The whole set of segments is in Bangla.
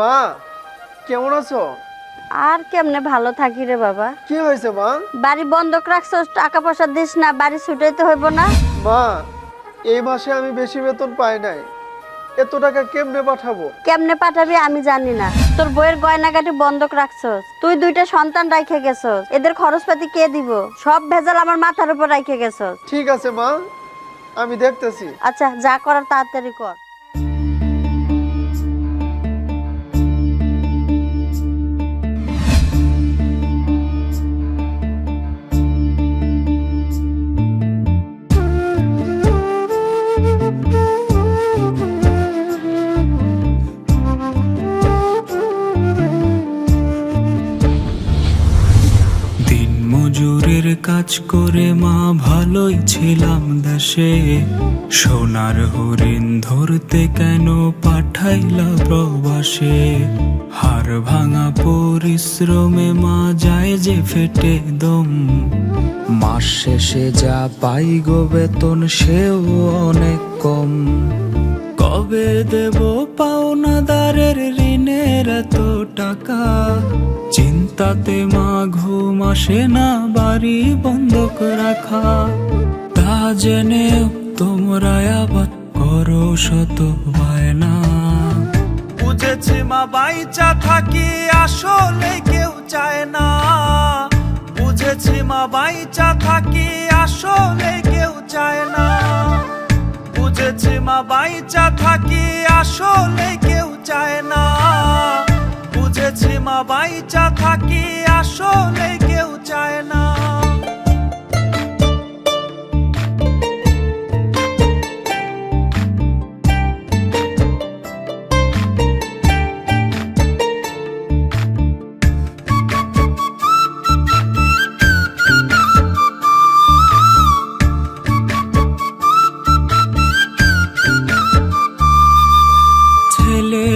মা কেমন আছো? আর কেমনে ভালো থাকি রে বাবা। কি হয়েছে মা? বাড়ি বন্ধক রাখছো টাকা পয়সা দিস না বাড়ি ছুটাইতে হইব না। মা এই মাসে আমি বেশি বেতন পাই নাই। এত টাকা কেমনে পাঠাবো? কেমনে পাঠাবি আমি জানি না। তোর বইয়ের গয়নাগাটি বন্ধক রাখছস। তুই দুইটা সন্তান রাখে গেছস। এদের খরচপাতি কে দিব? সব ভেজাল আমার মাথার উপর রাখে গেছস। ঠিক আছে মা আমি দেখতেছি। আচ্ছা যা করার তাড়াতাড়ি কর। মজুরের কাজ করে মা ভালোই ছিলাম দেশে। সোনার হরিণ ধরতে কেন পাঠাইলা প্রবাসে? হার ভাঙা পরিশ্রমে মা যায় যে ফেটে দম। মাস শেষে যা পাই গো বেতন, সেও অনেক কম। কবে দেব পাওনাদারের ঋণের এত টাকা? চিন্তাতে মা ঘুম আসে না, বাড়ি বন্ধক রাখা। তা জেনে তোমরা আবার করো শত বায়না। বুঝেছি মা, বাইচা থাকি আসলে কেউ চায় না। বুঝেছি মা, বাইচা থাকি আসলে কেউ চায় না। বুঝেছি মা, বাইচা থাকি আসলে কেউ চায় না। বুঝেছি মা বাইচা থাকি আসলে কেউ চায় না।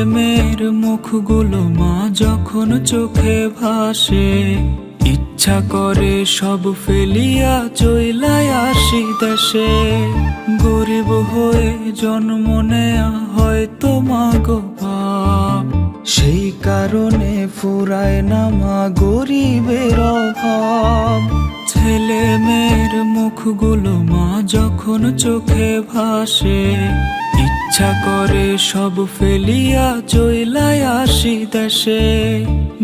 মেয়ের মুখগুলো মা যখন চোখে ভাসে, ইচ্ছা করে সব ফেলিয়া চইলাই আসি দেশে। গরিব হয়ে জন্ম নেয়া হয়তো মা গো বাপ। সেই কারণে ফুরায় না মা গরিবের অভাব। ছেলে মেয়ের মুখগুলো মা যখন চোখে ভাসে ইচ্ছা করে সব ফেলিয়া চইলাই আসি দেশে।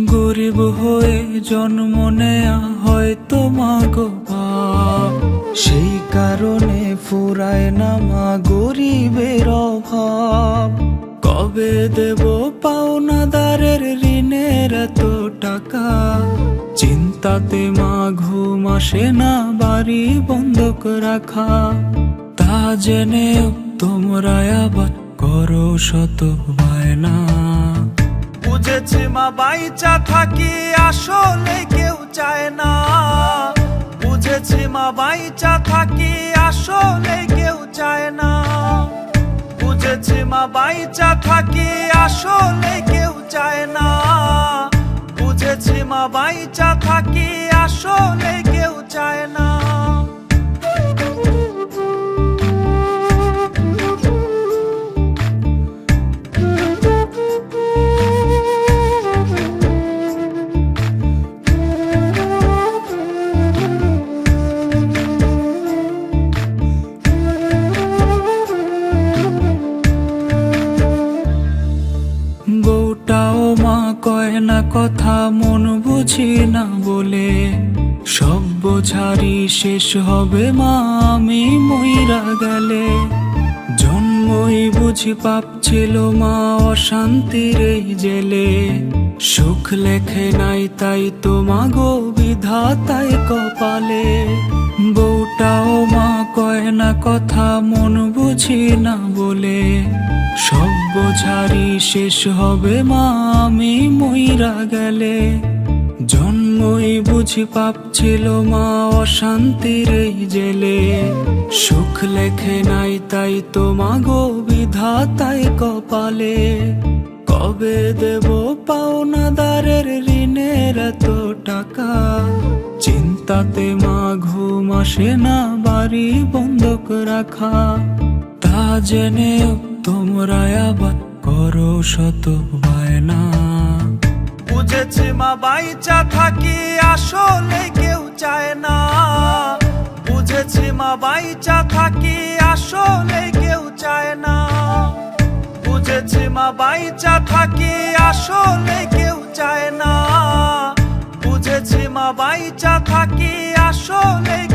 গরিব হয়ে জন্ম নেয়া হয়তো মা গো বাপ। সেই কারণে ফুরায় না মা গরিবের অভাব। কবে দেব পাওনাদারের ঋণের এত টাকা? চিন্তাতে মা ঘুম আসে না, বাড়ি বন্ধক রাখা। তা জেনেও তোমরা আবার করো শত বায়না। বুঝেছি মা, বাইচা থাকি আসলে কেউ চায় না। বুঝেছি মা, বাইচা থাকি আসলে কেউ চায় না। বুঝেছি মা, বাইচা থাকি আসলে কেউ চায় না। বুঝেছি মা, বাইচা থাকি আসলে কেউ চায় না। কয় না কথা, মন বুঝি না বলে। সব বোঝারি শেষ হবে মা, আমি মইরা গেলে। জন্মই বুঝি পাপ ছিল মা, অশান্তির এই জেলে। সুখ লেখে নাই তাই তো মাগো বিধাতাই কপালে। বউটাও না কথা, মন বুঝি না বলে। সব বোঝারি শেষ হবে মা, আমি মইরা গেলে। জন্মই বুঝি পাপ ছিল মা, অশান্তির এই জেলে। সুখ লেখে নাই তাই তো মা মাগো বিধাতাই কপালে। কবে দেব পাওনাদারের ঋণের এত টাকা? চিন্তাতে মা ঘুম আসে না, বাড়ি বন্ধক রাখা। তা জেনেও তোমরা আবার করো শত বায়না। বুঝেছি মা, বাইচা থাকি আসলে কেউ চায় না। বুঝেছি মা, বাইচা থাকি আসলে কেউ চায় না। বুঝেছি মা, বাইচা থাকি আসলে কেউ চায় না। বুঝেছি মা, বাইচা থাকি আসলে